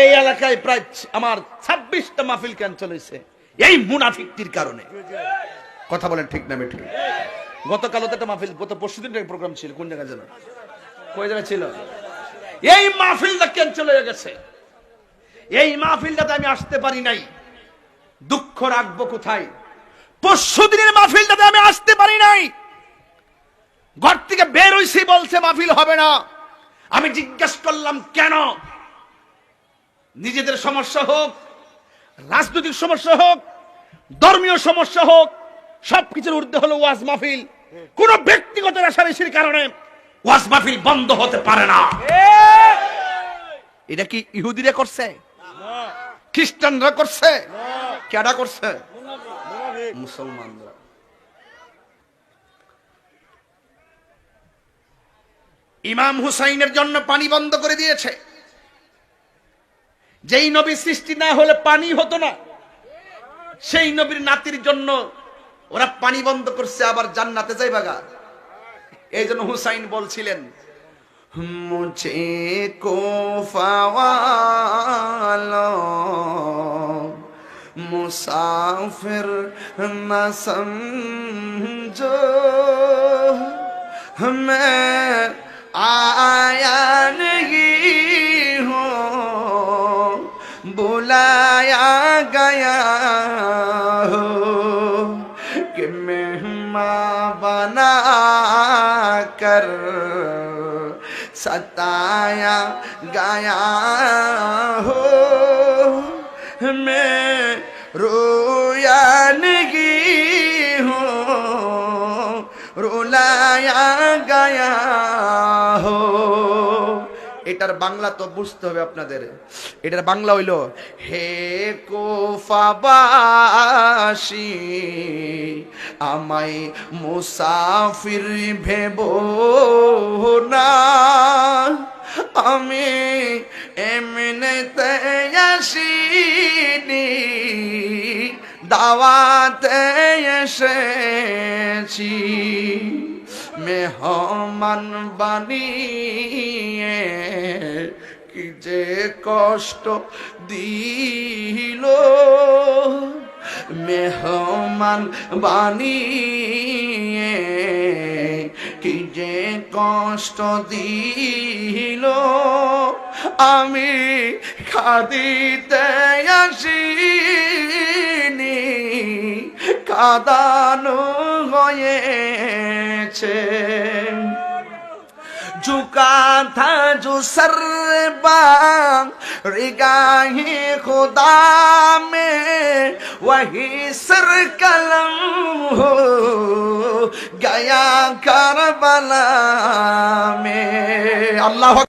এই এলাকায় প্রায় আমার ছাব্বিশটা মাহফিল ক্যান্সেল হয়েছে এই মুনাফিকটির কারণে। কথা বলেন ঠিক না ঠিক গতকাল তো একটা মাহফিল, গত পরশু দিন প্রোগ্রাম ছিল। কোন জায়গায় যেন? কই জায়গায় ছিল? এই মাহফিলটা ক্যান্সেল হয়ে গেছে? এই মাহফিলটাতে আমি আসতে পারি নাই। দুঃখ রাখব কোথায়? পরশু দিনের মাহফিলটাতে আমি আসতে পারি নাই। ঘর থেকে বের হইছি বলছে মাহফিল হবে না। আমি জিজ্ঞেস করলাম, কেন? নিজেদের সমস্যা হোক, রাজনৈতিক সমস্যা হোক, ধর্মীয় সমস্যা হোক, সবকিছুর ঊর্ধ্বে হলো ওয়াজ মাহফিল। কোন ব্যক্তিগত রেশারেশির কারণে ওয়াজ মাহফিল বন্ধ হতে পারে না। এটা কি ইহুদিরা করছে? খ্রিস্টানরা করছে? কেডা করছে? মুসলমানরা। ইমাম হুসাইনের জন্য পানি বন্ধ করে দিয়েছে। যেই নবী সৃষ্টি না হলে পানি হতো না সেই নবীর নাতির জন্য ওরা পানি বন্ধ করছে আবার জান্নাতে যাইবা গা এই জন্য হুসাইন বলছিলেন মুঝে কো ফাওয়ালো মুসাফির না সমঝো मैं आया बुलाया गया हो कि मेहमा बना कर सताया गया हो मैं रोयानगी हूँ रुलाया गया এটার বাংলা তো বুঝতে হবে আপনাদের। এটার বাংলা হইল, হে কোফাবাসি আমায় মুসাফির ভেব না। আমি এমনিতে আসিনি, দাওয়াতে এসেছি। মেহমান বানিয়ে কি যে কষ্ট দিল। মেহমান বানিয়ে কি যে কষ্ট দিল। আমি খাদিতে আসিনি, কাদানো রয়েছে ঝুকা থা জো সর্বাং রিগাহি খুদা মে ওহি সর কলম হো, গয়া করবলা মে। আল্লাহ